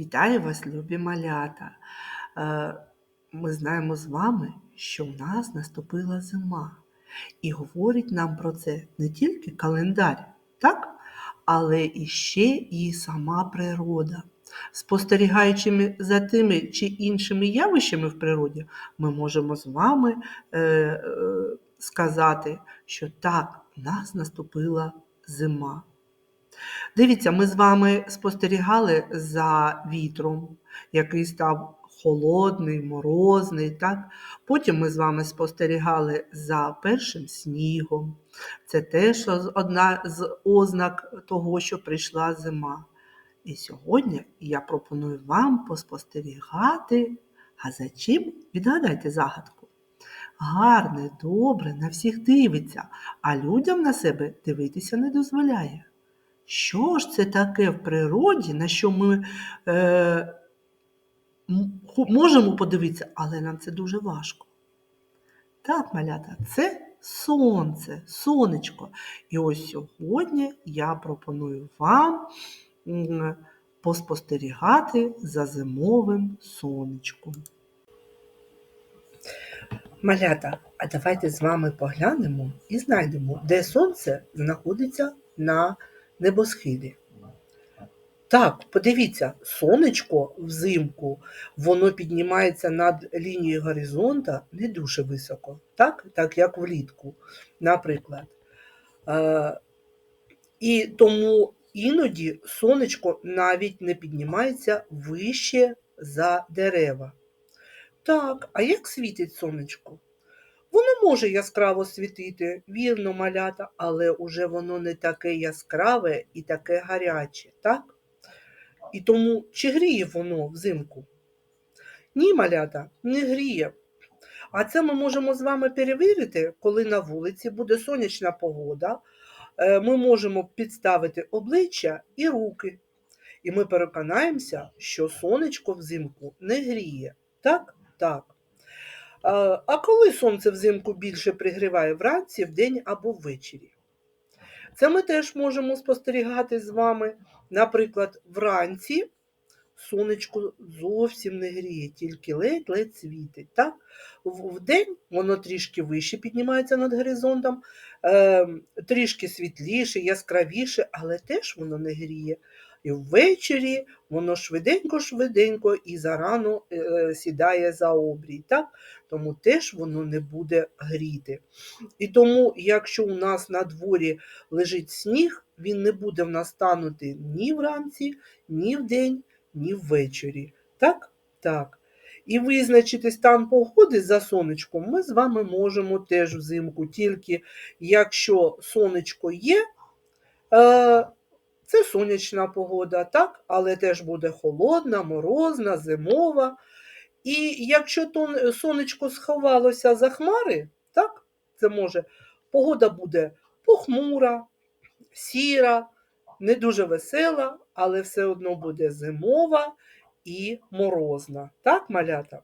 Вітаю вас, любі малята! Е, Ми знаємо з вами, що в нас наступила зима. І говорить нам про це не тільки календар, так? але і ще і сама природа. Спостерігаючи за тими чи іншими явищами в природі, ми можемо з вами е, е, сказати, що так, в нас наступила зима. Дивіться, ми з вами спостерігали за вітром, який став холодний, морозний. Так? Потім ми з вами спостерігали за першим снігом. Це теж одна з ознак того, що прийшла зима. І сьогодні я пропоную вам поспостерігати. А за чим? Відгадайте загадку. Гарне, добре, на всіх дивиться, а людям на себе дивитися не дозволяє. Що ж це таке в природі, на що ми е, можемо подивитися, але нам це дуже важко. Так, малята, це сонце, сонечко. І ось сьогодні я пропоную вам поспостерігати за зимовим сонечком. Малята, а давайте з вами поглянемо і знайдемо, де сонце знаходиться на небосхилі. Так, подивіться, сонечко взимку, воно піднімається над лінією горизонта не дуже високо, так так як влітку, наприклад. Е, І тому іноді сонечко навіть не піднімається вище за дерева. Так, а як світить сонечко? Воно може яскраво світити, вірно малята, але уже воно не таке яскраве і таке гаряче, так? І тому чи гріє воно взимку? Ні, малята, не гріє. А це ми можемо з вами перевірити, коли на вулиці буде сонячна погода. Е, ми можемо підставити обличчя і руки. І ми переконаємося, що сонечко взимку не гріє. Так? Так. А коли сонце взимку більше пригріває вранці, вдень або ввечері? Це ми теж можемо спостерігати з вами. Наприклад, вранці сонечко зовсім не гріє, тільки ледь-ледь світить. Так? Вдень воно трішки вище піднімається над горизонтом, е, трішки світліше, яскравіше, але теж воно не гріє. І ввечері воно швиденько-швиденько і зарано е, сідає за обрій. так? Тому теж воно не буде гріти. І тому, якщо у нас на дворі лежить сніг, він не буде в нас танути ні вранці, ні вдень, ні ввечері. Так? Так. І визначити стан погоди за сонечком ми з вами можемо теж взимку, тільки якщо сонечко є. Це сонячна погода, так? але теж буде холодна, морозна, зимова. І якщо то сонечко сховалося за хмари, так, це може погода буде похмура, сіра, не дуже весела, але все одно буде зимова і морозна. Так, малята?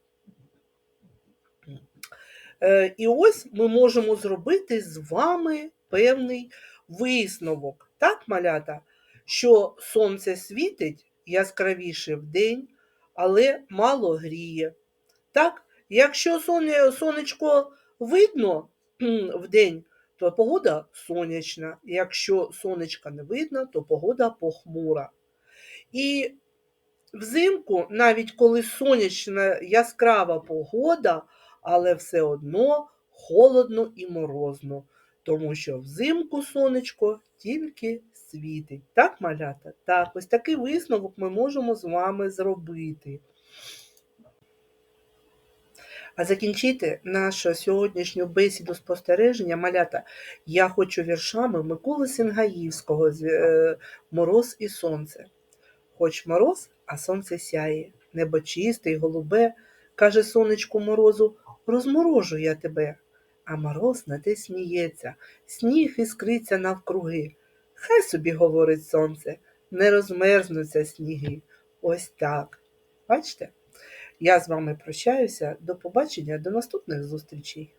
Е, і ось ми можемо зробити з вами певний висновок. Так, малята? Що сонце світить яскравіше вдень, але мало гріє. Так, якщо сонечко видно вдень, то погода сонячна. Якщо сонечка не видно, то погода похмура. І взимку, навіть коли сонячна яскрава погода, але все одно холодно і морозно, тому що взимку сонечко тільки світить. Так, малята? Так, ось такий висновок ми можемо з вами зробити. А закінчити нашу сьогоднішню бесіду спостереження малята я хочу віршами Миколи Сингаївського е, Мороз і сонце. Хоч мороз, а сонце сяє, небо чисте й голубе, каже сонечку морозу, розморожу я тебе. А мороз на те сміється, сніг іскриться навкруги. Хай собі говорить сонце, не розмерзнуться сніги. Ось так. Бачите? Я з вами прощаюся. До побачення, до наступних зустрічей.